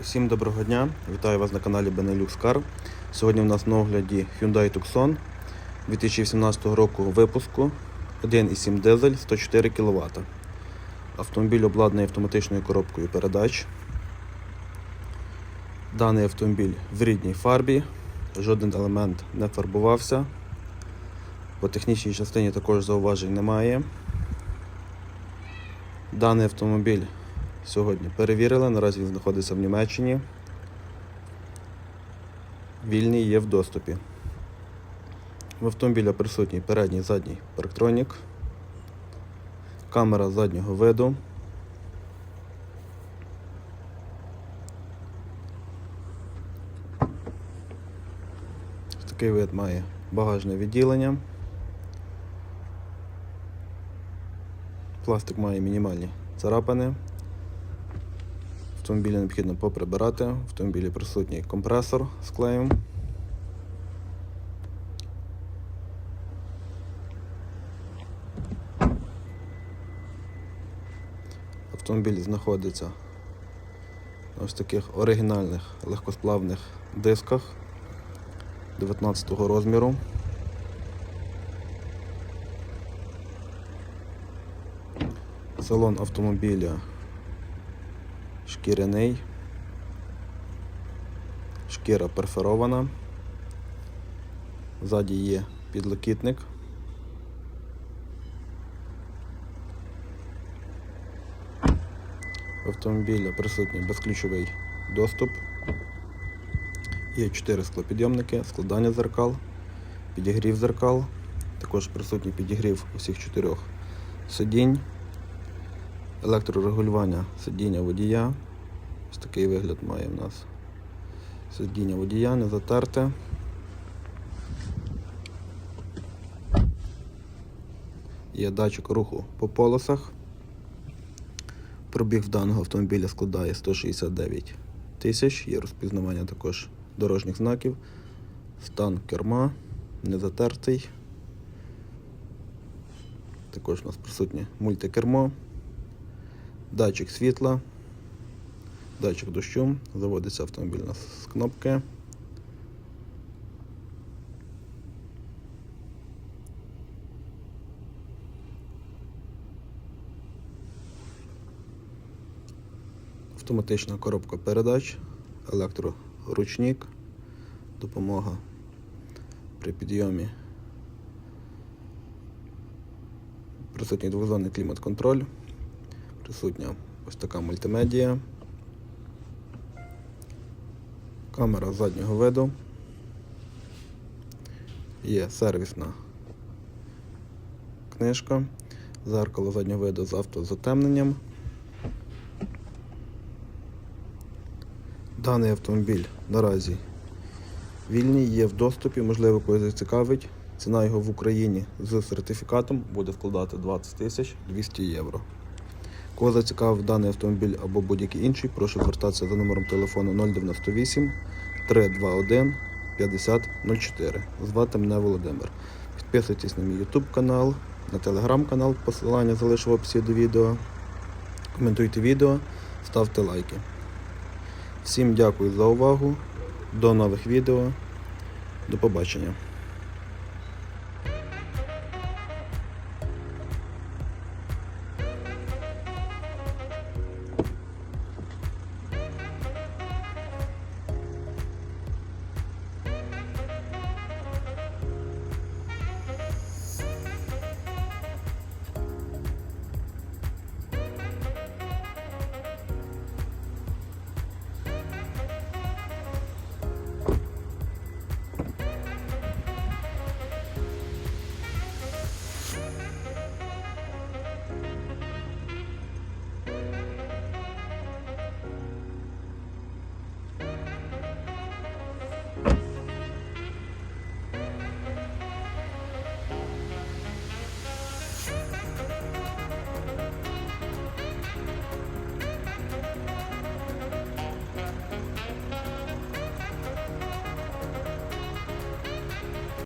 Всім доброго дня! Вітаю вас на каналі Benelux Car. Сьогодні у нас на огляді Hyundai Tucson 2018 року випуску 1,7 дизель 104 кВт. Автомобіль обладнаний автоматичною коробкою передач. Даний автомобіль в рідній фарбі, жоден елемент не фарбувався. По технічній частині також зауважень немає. Даний автомобіль сьогодні перевірили, наразі він знаходиться в Німеччині. Вільний є в доступі. В автомобіля присутній передній задній парктронік, камера заднього виду. Такий вид має багажне відділення. Пластик має мінімальні царапини. Автомобілі необхідно поприбирати. В автомобілі присутній компресор з клеєм. Автомобіль знаходиться на ось таких оригінальних легкосплавних дисках 19 розміру. Салон автомобіля шкіряний, шкіра перфорована, ззаді є підлокітник. В автомобіля присутній безключовий доступ. Є 4 склопідйомники, складання зеркал, підігрів зеркал, також присутній підігрів усіх чотирьох сидінь електрорегулювання сидіння водія. Ось такий вигляд має в нас сидіння водія, не затерте. Є датчик руху по полосах. Пробіг в даного автомобіля складає 169 тисяч, є розпізнавання також дорожніх знаків, стан керма, не затертий. Також у нас присутнє мультикермо датчик світла, датчик дощу, заводиться автомобіль з кнопки. Автоматична коробка передач, електроручник, допомога при підйомі. Присутній двозонний клімат-контроль присутня ось така мультимедія, камера заднього виду, є сервісна книжка, зеркало заднього виду з автозатемненням. Даний автомобіль наразі вільний, є в доступі, можливо, когось зацікавить. Ціна його в Україні з сертифікатом буде складати 20 тисяч 200 євро. Кого зацікавив даний автомобіль або будь-який інший, прошу звертатися за номером телефону 098 321 5004. Звати мене Володимир. Підписуйтесь на мій YouTube канал, на телеграм канал, посилання залишу в описі до відео. Коментуйте відео, ставте лайки. Всім дякую за увагу. До нових відео. До побачення.